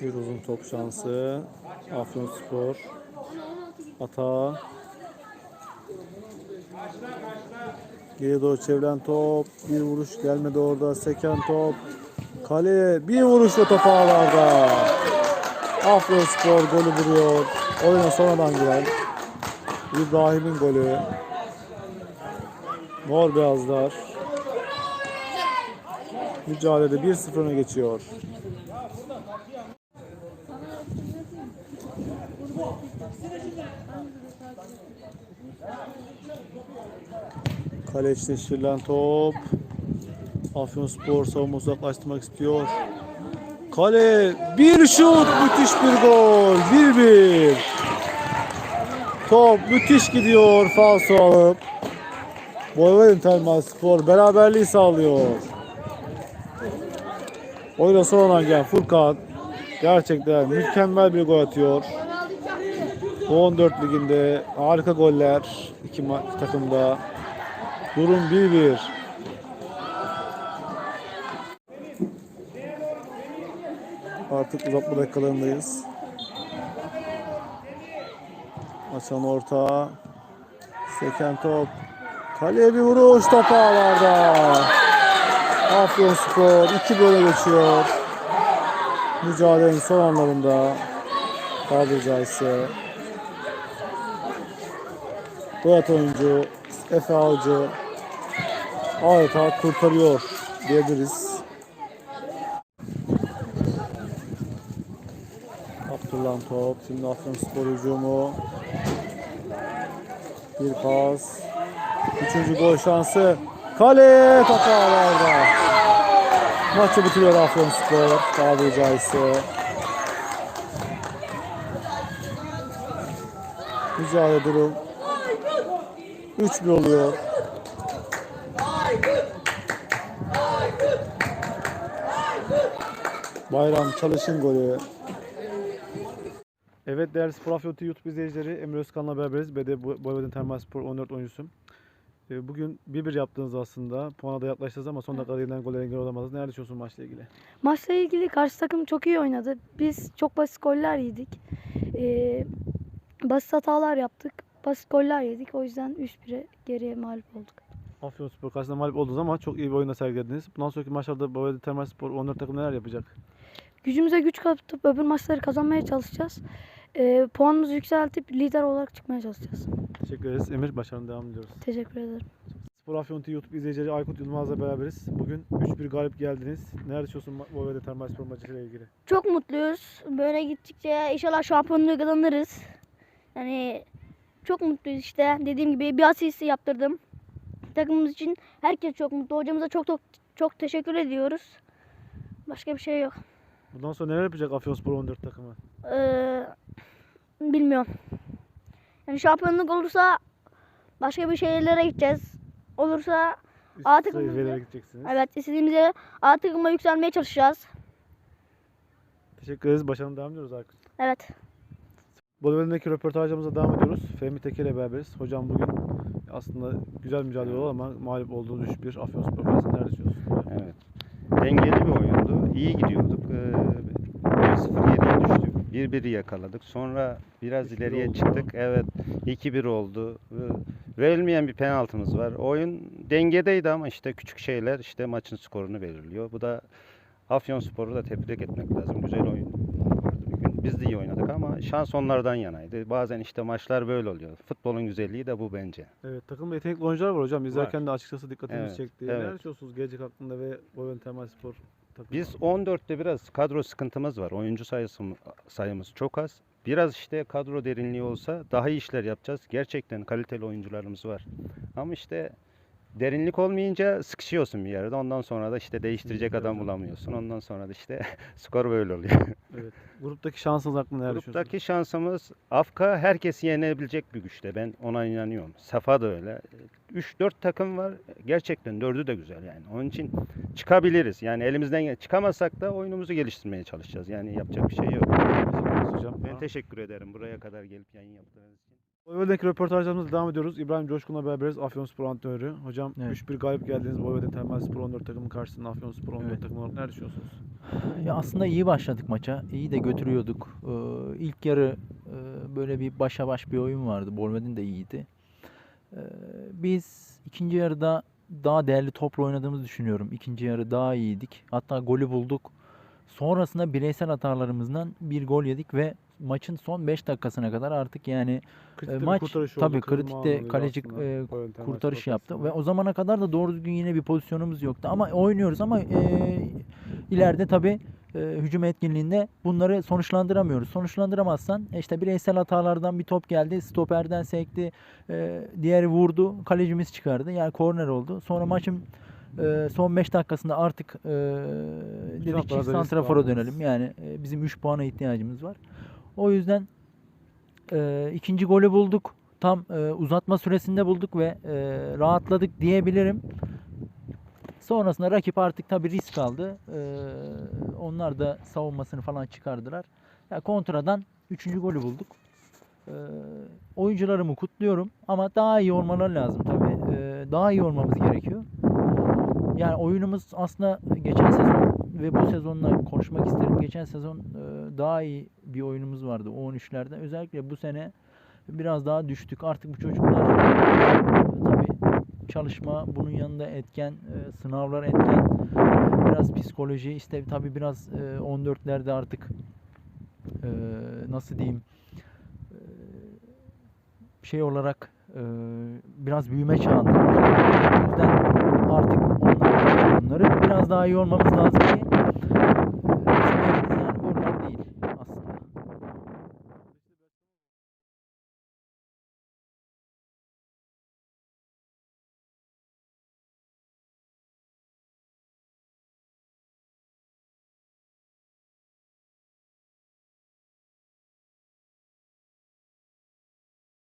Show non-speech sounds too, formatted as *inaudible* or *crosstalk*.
Bir uzun top şansı. Afyonspor. Ata. Geri doğru çevrilen top. Bir vuruş gelmedi orada. Seken top. Kale bir vuruşla top ağlarda. Afyonspor golü vuruyor. Oyuna sonradan giren. İbrahim'in golü. Mor beyazlar. Mücadelede 1-0 öne geçiyor. Kale içine şişirilen top. Afyonspor savunma uzaklaştırmak istiyor. Kale bir şut müthiş bir gol. 1-1. Top müthiş gidiyor falso alıp. Termal Spor beraberliği sağlıyor. Oyuna sonradan gelen Furkan gerçekten mükemmel bir gol atıyor. Bu 14 liginde harika goller iki takımda. Durum 1-1. Artık uzatma dakikalarındayız. Açan orta. Seken top. Kaleye bir vuruş top ağlarda. Afyonspor 2 böyle geçiyor. Mücadelenin son anlarında tabiri caizse Boyat oyuncu Efe Avcı adeta kurtarıyor diyebiliriz. Abdullah top. Şimdi Afyonspor hücumu. Bir pas. Üçüncü gol şansı. Kale top ağlarda. Maçı bitiriyor Afyonspor. Tabiri caizse. Mücadele durum 3-1 oluyor. Bayram Çalış'ın golü. Evet değerli Spor Afyon TV YouTube izleyicileri Emre Özkan'la beraberiz. BD Boyabeden Termal Spor 14 oyuncusu. Ee, Bugün 1-1 yaptınız aslında. Puana da yaklaştınız ama son dakikada yenilen gollere engel olamadınız. Neler düşünüyorsun maçla ilgili? Maçla ilgili karşı takım çok iyi oynadı. Biz çok basit goller yedik. Ee, basit hatalar yaptık. Basit goller yedik. O yüzden 3-1'e geriye mağlup olduk. Afyonspor karşısında mağlup oldunuz ama çok iyi bir oyunda sergilediniz. Bundan sonraki maçlarda Boyabeden Termal Spor 14 takım neler yapacak? Gücümüze güç katıp öbür maçları kazanmaya çalışacağız. Ee, puanımızı yükseltip lider olarak çıkmaya çalışacağız. Teşekkür ederiz. Emir başarılı devam ediyoruz. Teşekkür ederim. Spor Afyon TV YouTube izleyicileri Aykut Yılmaz'la beraberiz. Bugün 3-1 galip geldiniz. Neler düşünüyorsun Boyabeden Termal Spor maçıyla ilgili? Çok mutluyuz. Böyle gittikçe inşallah şampiyonluğu kazanırız. Yani çok mutluyuz işte. Dediğim gibi bir asist yaptırdım. Takımımız için herkes çok mutlu. Hocamıza çok çok çok teşekkür ediyoruz. Başka bir şey yok. Bundan sonra neler yapacak Afyonspor 14 takımı? Ee, bilmiyorum. Yani şampiyonluk olursa başka bir şehirlere gideceğiz. Olursa Üst bizi- gideceksiniz. evet istediğimiz yere A takıma yükselmeye çalışacağız. Teşekkür ederiz. Başarılı devam ediyoruz Aykut. Evet. Bolu'daki röportajımıza devam ediyoruz. Fehmi Tekke ile beraberiz. Hocam bugün aslında güzel mücadele oldu ama mağlup olduğunuz 3-1 Afyonspor karşısında neler düşünüyorsunuz? Evet. Dengeli bir oyundu. İyi gidiyorduk. Ee, 1-0 geriye düştük. 1-1'i yakaladık. Sonra biraz 3-1 ileriye oldu. çıktık. Evet. 2-1 oldu. Ee, Verilmeyen bir penaltımız var. Oyun dengedeydi ama işte küçük şeyler işte maçın skorunu belirliyor. Bu da Afyonspor'u da tebrik etmek lazım. Güzel oyun. Biz de iyi oynadık ama şans onlardan yanaydı. Bazen işte maçlar böyle oluyor. Futbolun güzelliği de bu bence. Evet takımda yetenekli oyuncular var hocam. İzlerken de açıkçası dikkatimizi Evet, çekti. evet. Neler düşünüyorsunuz gelecek hakkında ve Boyabeden Termal Spor takımı? Biz 14'te biraz kadro sıkıntımız var. Oyuncu sayısı, sayımız çok az. Biraz işte kadro derinliği olsa daha iyi işler yapacağız. Gerçekten kaliteli oyuncularımız var. Ama işte derinlik olmayınca sıkışıyorsun bir yerde. Ondan sonra da işte değiştirecek adam bulamıyorsun. Ondan sonra da işte *laughs* skor böyle oluyor. *laughs* Evet. Gruptaki şansınız hakkında düşünüyorsunuz? Gruptaki şansımız Afka herkesi yenebilecek bir güçte. Ben ona inanıyorum. Safa da öyle. 3-4 takım var. Gerçekten dördü de güzel yani. Onun için çıkabiliriz. Yani elimizden gel çıkamasak da oyunumuzu geliştirmeye çalışacağız. Yani yapacak bir şey yok. Ben teşekkür ederim buraya kadar gelip yayın yaptığınız için. Voyvoda'daki röportajlarımıza devam ediyoruz. İbrahim Coşkun'la beraberiz. Afyonspor antrenörü. Hocam Evet. 3-1 galip geldiniz. Voyvoda Temel Spor 14 takımın karşısında Afyonspor 14 Evet. takımı olarak ne düşünüyorsunuz? Ya aslında iyi başladık maça. İyi de götürüyorduk. Ee, ilk yarı e, böyle bir başa baş bir oyun vardı. Bolved'in de iyiydi. Ee, biz ikinci yarıda daha değerli topla oynadığımızı düşünüyorum. İkinci yarı daha iyiydik. Hatta golü bulduk. Sonrasında bireysel hatalarımızdan bir gol yedik ve maçın son 5 dakikasına kadar artık yani Kritikte bir maç tabii kritikte kaleci e, kurtarış yaptı ve o zamana kadar da doğru düzgün yine bir pozisyonumuz yoktu ama oynuyoruz ama e, ileride tabii e, hücum etkinliğinde bunları sonuçlandıramıyoruz. Sonuçlandıramazsan e, işte bireysel hatalardan bir top geldi, stoperden sekti, e, diğeri vurdu, kalecimiz çıkardı. Yani korner oldu. Sonra maçın e, son 5 dakikasında artık e, dedik ki santrafora dönelim. Yani e, bizim 3 puana ihtiyacımız var. O yüzden e, ikinci golü bulduk. Tam e, uzatma süresinde bulduk ve e, rahatladık diyebilirim. Sonrasında rakip artık tabii risk aldı. E, onlar da savunmasını falan çıkardılar. Ya kontradan üçüncü golü bulduk. E, oyuncularımı kutluyorum ama daha iyi olmaları lazım tabii. E, daha iyi olmamız gerekiyor. Yani oyunumuz aslında geçen sezon ve bu sezonla konuşmak isterim. Geçen sezon e, daha iyi bir oyunumuz vardı o 13'lerde. Özellikle bu sene biraz daha düştük. Artık bu çocuklar e, tabii çalışma bunun yanında etken, e, sınavlar etken, biraz psikoloji işte tabii biraz e, 14'lerde artık nasıl diyeyim şey olarak e, biraz büyüme çağındalar. O yüzden artık onlar bunları biraz daha iyi olmamız lazım ki